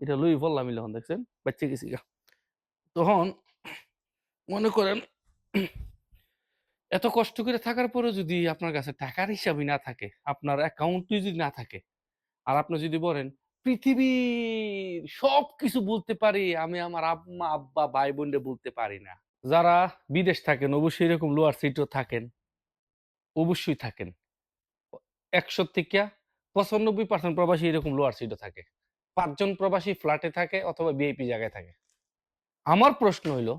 এটা লই পড়লাম যখন দেখছেন? বাচ্চা গেছি গা। তখন মনে করেন, এত কষ্ট করে থাকার পরে যদি আপনার কাছে টাকার হিসাবই না থাকে, আপনার অ্যাকাউন্টই যদি না থাকে, আর আপনি যদি বলেন, পৃথিবীর সব কিছু বলতে পারি, আমি আমার আম্মা, আব্বা ভাই বোনরে বলতে পারি না। যারা বিদেশ থাকেন, অবশ্যই এরকম লোয়ার সিটও থাকেন, অবশ্যই থাকেন। একশো থেকে পঁচানব্বই পার্সেন্ট প্রবাসী এরকম লোয়ার সিটও থাকে। পাঁচজন প্রবাসী ফ্ল্যাটে থাকে অথবা বিআইপি জায়গায় থাকে। আমার প্রশ্ন হইল,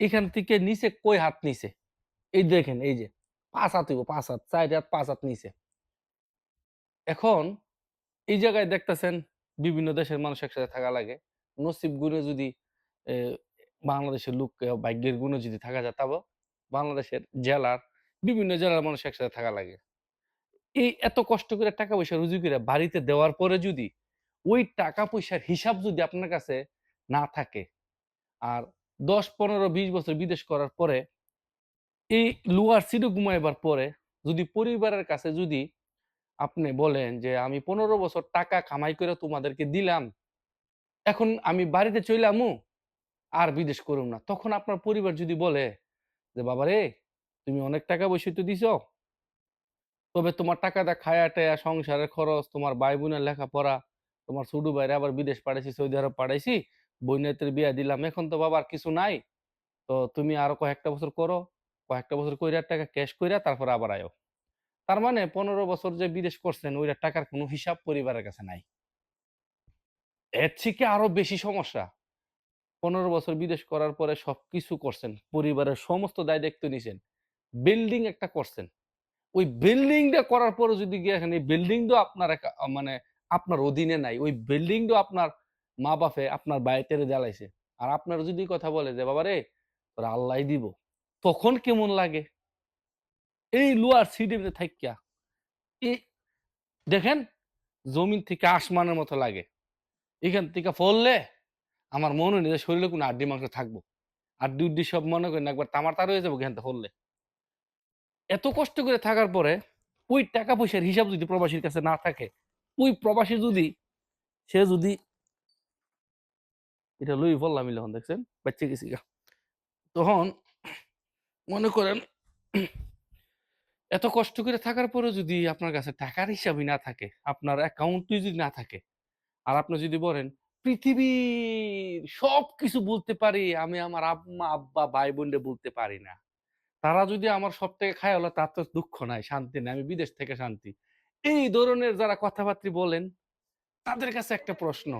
এখান থেকে নিচে কই হাত নিচে? এই দেখেন, এই যে, পাঁচ হাত হইব, পাঁচ হাত, চার হাত, পাঁচ হাত নিচে। এখন এই জায়গায় দেখতেছেন বিভিন্ন দেশের মানুষ একসাথে থাকা লাগে। নসিব গুণে যদি বাংলাদেশের লোক ভাগ্যের গুণে যদি থাকা যায় তবে বাংলাদেশের জেলার বিভিন্ন জেলার মানুষ একসাথে থাকা লাগে। এই এত কষ্ট করে টাকা পয়সা রুজি করে বাড়িতে দেওয়ার পরে যদি ওই টাকা পয়সার হিসাব যদি আপনার কাছে না থাকে আর দশ, পনেরো, বিশ বছর বিদেশ করার পরে এই লুয়ার সিটে ঘুমাইবার পরে যদি পরিবারের কাছে যদি আপনি বলেন যে, আমি পনেরো বছর টাকা কামাই করে তোমাদেরকে দিলাম, এখন আমি বাড়িতে চইলামু আর বিদেশ করুম না। তখন আপনার পরিবার যদি বলে যে, বাবা রে, তুমি অনেক টাকা বসে তো দিছ, তবে তোমার টাকাটা খায়া টায়া সংসারের খরচ, তোমার ভাই বোনের লেখাপড়া তোমার ছোট ভাইরে আবার বিদেশ পাঠাইছি, সৌদি আরব পাঠাইছি বইনাতের বিয়া দিলাম, এখন তো বাবার কিছু নাই। তো তুমি আরও কয়েকটা বছর করো, কয়েকটা বছর কইরা টাকা ক্যাশ কইরা তারপর আবার আয়ো। তার মানে পনেরো বছর যে বিদেশ করছেন, ওইটা টাকার কোনো হিসাব পরিবারের কাছে নাই। এর থেকে আরও বেশি সমস্যা। পনেরো বছর বিদেশ করার পরে সবকিছু করছেন, পরিবারের সমস্ত দায় দায়িত্ব নিছেন বিল্ডিং একটা করছেন। ওই বিল্ডিংটা করার পরে যদি গিয়ে এখানে বিল্ডিংটাও আপনার মানে আপনার অধীনে নাই। ওই বিল্ডিংটাও আপনার মা বাপে আপনার বাড়িতে জ্বালাইছে। আর আপনার যদি কথা বলে যে, বাবা রে আল্লাহ দিব। তখন কেমন লাগে? এই লোয়ার সিডি থাকিয়া এই দেখেন, জমিন থেকে আসমানের মতো লাগে। এখান থেকে ফললে আমার মনে হয় যে, শরীরে কোনো আড্ডি মাংস থাকব। আড্ডি উড্ডি সব মনে করেন, একবার তামার তার হয়ে যাব এখান থেকে ফললে। এত কষ্ট করে থাকার পরে ওই টাকা পয়সার হিসাব যদি প্রবাসীর কাছে না থাকে ওই প্রবাসী যদি, সে যদি এটা লই বললাম যখন, দেখছেন? বাচ্চা গেছি গা। তখন মনে করেন, এত কষ্ট করে থাকার পরে যদি আপনার কাছে টাকার হিসাবই না থাকে, আপনার অ্যাকাউন্টই যদি না থাকে, আর আপনি যদি বলেন, পৃথিবীর সব কিছু বলতে পারি, আমি আমার আম্মা, আব্বা ভাই বোনরে বলতে পারি না। তারা যদি আমার সব থেকে খায় হলো তার তো দুঃখ নাই, শান্তি নাই, আমি বিদেশ থেকে শান্তি। এই ধরনের যারা কথাবার্তা বলেন, তাদের কাছে একটা প্রশ্ন।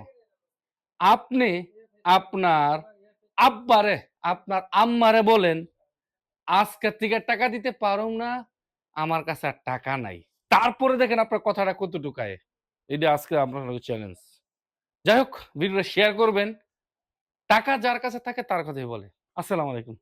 আপনি আপনার আব্বারে, আপনার আম্মারে বলেন, আজকের থেকে টাকা দিতে পারুম না, আমার কাছে আর টাকা নাই। তারপরে দেখেন আপনার কথাটা কতটুকায় এটা আজকে আপনার চ্যালেঞ্জ যাই হোক, ভিডিওটা শেয়ার করবেন। টাকা যার কাছে থাকে, তার কথাই বলে। আসসালামু আলাইকুম।